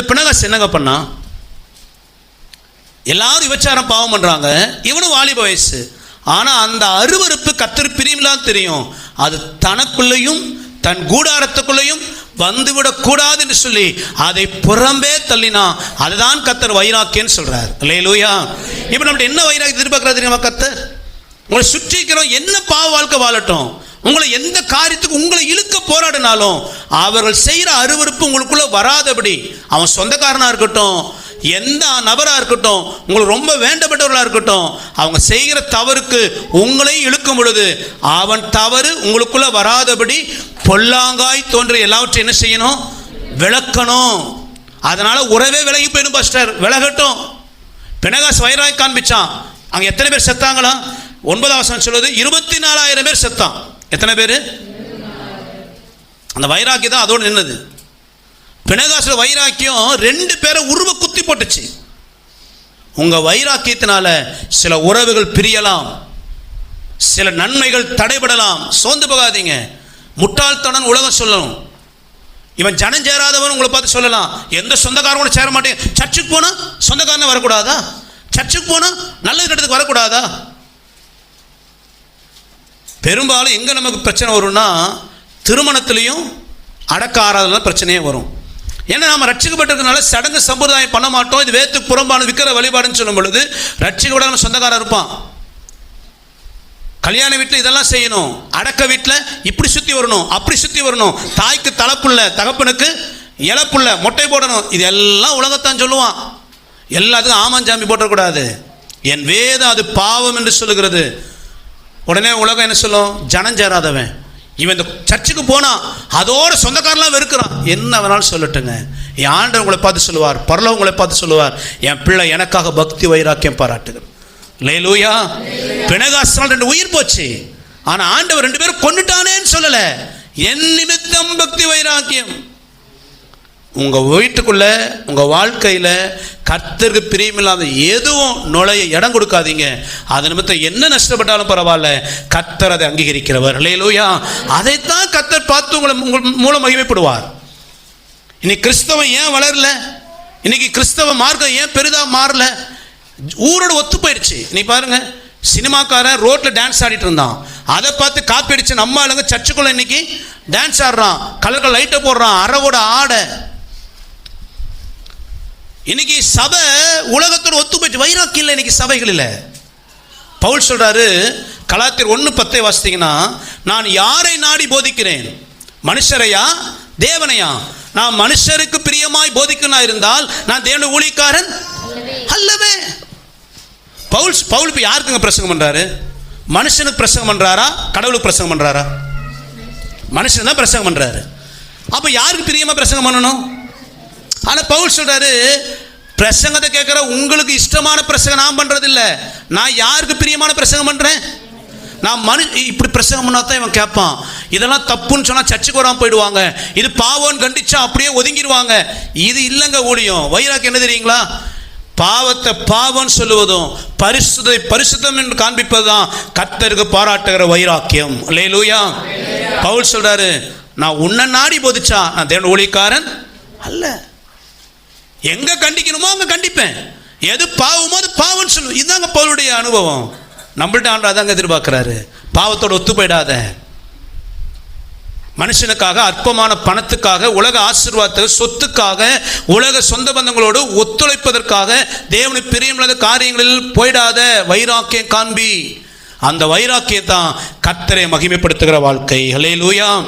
பினகாஸ் என்னங்க பண்ணா? எல்லாரும் விபச்சாரம் பாவம் பண்ணுறாங்க இவனும் வாலிப வயசு. ஆனால் அந்த அருவருப்பு கத்தர் பிரியும்லாம் தெரியும். அது தனக்குள்ளேயும் தன் கூடாரத்துக்குள்ளேயும் வந்துவிடக் என்று சொல்லி அதை புறம்பே தள்ளினா அதுதான் கத்தர் வைராக்கியன்னு இல்லையே லுயா இப்போ நம்ம என்ன வைராக்கியம் எதிர்பார்க்கறது தெரியுமா கத்தர்? உங்களை சுற்றி இருக்கிறோம் என்ன பாவ வாழ்க்கை வாழட்டும்? உங்களை எந்த காரியத்துக்கு உங்களை இழுக்க போராடினாலும் அவர்கள் செய்கிற அருவருப்பு உங்களுக்குள்ள வராதபடி அவன் சொந்தக்காரனாக இருக்கட்டும் எந்த நபராக இருக்கட்டும் உங்களுக்கு ரொம்ப வேண்டப்பட்டவர்களாக இருக்கட்டும் அவங்க செய்கிற தவறுக்கு உங்களையும் இழுக்கும் பொழுது அவன் தவறு உங்களுக்குள்ள வராதபடி பொல்லாங்காய் தோன்ற எல்லாவற்றையும் என்ன செய்யணும்? விளக்கணும். அதனால உறவே விலகி போயிடும் பாஸ்டர் விலகட்டும். பினகாஸ் வைராய் காண்பிச்சான். அங்கே எத்தனை பேர் செத்தாங்களா? ஒன்பதாம் வசனம் சொல்லுது இருபத்தி நாலாயிரம் பேர் செத்தான். எத்தனை பேர்? அந்த வைராக்கியம் தான் அதோடு நின்னது. பிணகாசில் வைராக்கியம் ரெண்டு பேரை உருவ குத்தி போட்டுச்சு. உங்கள் வைராக்கியத்தினால சில உறவுகள் பிரியலாம். சில நன்மைகள் தடைபடலாம். சோர்ந்து போகாதீங்க. முட்டாள்தனம் உலகம் சொல்லணும். இவன் ஜனம் சேராதவன் உங்களை பார்த்து சொல்லலாம். எந்த சொந்தக்காரங்களும் சேர மாட்டேன். சர்ச்சுக்கு போனால் சொந்தக்காரனே வரக்கூடாதா? சர்ச்சுக்கு போனால் நல்ல இடத்துக்கு வரக்கூடாதா? பெரும்பாலும் எங்கே நமக்கு பிரச்சனை வரும்னா திருமணத்துலேயும் அடக்க ஆராதனை பிரச்சனையே வரும். ஏன்னா நம்ம ரட்சிக்கப்பட்டிருக்கனால சடங்கு சம்பிரதாயம் பண்ண மாட்டோம். இது வேத்துக்கு புறம்பான விக்கிற வழிபாடுன்னு சொல்லும் பொழுது ரட்சிக்கப்பட நம்ம சொந்தக்காரர் இருப்பான். கல்யாண வீட்டில் இதெல்லாம் செய்யணும். அடக்க வீட்டில் இப்படி சுற்றி வரணும் அப்படி சுற்றி வரணும். தாய்க்கு தலைப்புள்ள தகப்பனுக்கு இழப்புள்ள மொட்டை போடணும். இது எல்லாம் உலகத்தான் சொல்லுவான். எல்லாத்துக்கும் ஆமாஞ்சாமி போட்டக்கூடாது. என் வேதம் அது பாவம் என்று சொல்லுகிறது. உடனே உலகம் என்ன சொல்லும்? ஜனம் சேராதவன். இவன் இந்த சர்ச்சுக்கு போனான் அதோட சொந்தக்காரெல்லாம் வெறுக்கிறான். என்ன வேணாலும் சொல்லட்டுங்க. என் ஆண்டவர் உங்களை பார்த்து சொல்லுவார் பரலவ உங்களை பார்த்து சொல்லுவார் என் பிள்ளை எனக்காக பக்தி வைராக்கியம் பாராட்டுகிறார் லேலூயா பிணகாசனால் ரெண்டு உயிர் போச்சு. ஆனால் ஆண்டவர் ரெண்டு பேரும் கொண்டுட்டானேன்னு சொல்லலை. என் நிமித்தம் பக்தி வைராக்கியம். உங்கள் வீட்டுக்குள்ள உங்கள் வாழ்க்கையில் கர்த்தருக்கு பிரியமில்லாத எதுவும் நுழைய இடம் கொடுக்காதீங்க. அது நிமித்தம் என்ன நஷ்டப்பட்டாலும் பரவாயில்ல. கர்த்தர் அதை அங்கீகரிக்கிறவர். இல்லையிலோயா அதைத்தான் கர்த்தர் பார்த்து உங்களை உங்கள் மூலம் மகிமைப்படுவார். இன்னைக்கு கிறிஸ்தவம் ஏன் வளரல? இன்னைக்கு கிறிஸ்தவ மார்க்கம் ஏன் பெரிதாக மாறல? ஊரோட ஒத்து போயிடுச்சு. இன்னைக்கு பாருங்க சினிமாக்காரன் ரோட்டில் டான்ஸ் ஆடிட்டு இருந்தான். அதை பார்த்து காப்பி அடிச்சு நம்ம ஆளுங்க சர்ச்சுக்குள்ள இன்னைக்கு டான்ஸ் ஆடுறான். கலர் கலர் லைட்டை போடுறான். அறவோட ஆடை. இன்னைக்கு சபை உலகத்தோட ஒத்து போயிட்டு வைராக்கியம் இல்லை இன்னைக்கு சபைகளில் பவுல் சொல்றாரு கலாத்தியர் ஒன்று பத்தை வாசித்தீங்கன்னா நான் யாரை நாடி போதிக்கிறேன்? மனுஷரையா? தேவனையா? நான் மனுஷருக்கு பிரியமாய் போதிக்கனா இருந்தால் நான் தேவன ஊழிக்காரன் அல்லவே. பவுல் பவுல் இப்போ யாருக்குங்க பிரசங்கம் பண்ணுறாரு மனுஷனுக்கு பிரசங்கம் பண்ணுறாரா கடவுளுக்கு பிரசங்கம் பண்ணுறாரா மனுஷன் தான் பிரசங்கம் பண்ணுறாரு அப்போ யாருக்கு பிரியமாக பிரசங்கம் பண்ணணும்? ஆனால் பவுல் சொல்கிறாரு பிரசங்கத்தை கேட்குற உங்களுக்கு இஷ்டமான பிரசங்கம் நான் பண்ணுறதில்ல நான் யாருக்கு பிரியமான பிரசங்கம் பண்ணுறேன் நான் மனு இப்படி பிரசங்கம் பண்ணா தான் இவன் கேட்பான். இதெல்லாம் தப்புன்னு சொன்னால் சர்ச்சுக்கு வராமல் போயிடுவாங்க. இது பாவம்னு கண்டிச்சா அப்படியே ஒதுங்கிடுவாங்க இது இல்லைங்க ஊழியம். வைராக்கு என்ன தெரியுங்களா? பாவத்தை பாவம் சொல்லுவதும் பரிசுதை பரிசுத்தம் என்று காண்பிப்பது தான் கர்த்தருக்கு பாராட்டுகிற வைராக்கியம். லேலூயா பவுல் சொல்கிறாரு நான் உன்னை நாடி போதிச்சா நான் தேவன் ஊழிக்காரன் அல்ல. எங்க கண்டிக்கணுமோ அங்க கண்டிப்பேன். எது பாவமோ அது பாவம்னு சொல்லுவேன். இதுதாங்க பவுலுடைய அனுபவம். நம்மள்ட்ட ஆண்டா தாங்க எதிர்பார்க்கிறாரு. பாவத்தோட ஒத்து போயிடாத. மனுஷனுக்காக அற்பமான பணத்துக்காக உலக ஆசீர்வாதத்துக்கு சொத்துக்காக உலக சொந்த பந்தங்களோடு ஒத்துழைப்பதற்காக தேவனுக்கு பிரியமில்லாத காரியங்களில் போயிடாத வைராக்கியம் காண்பி. அந்த வைராக்கியத்தான் கத்தரை மகிமைப்படுத்துகிற வாழ்க்கை. ஹலே லூயாம்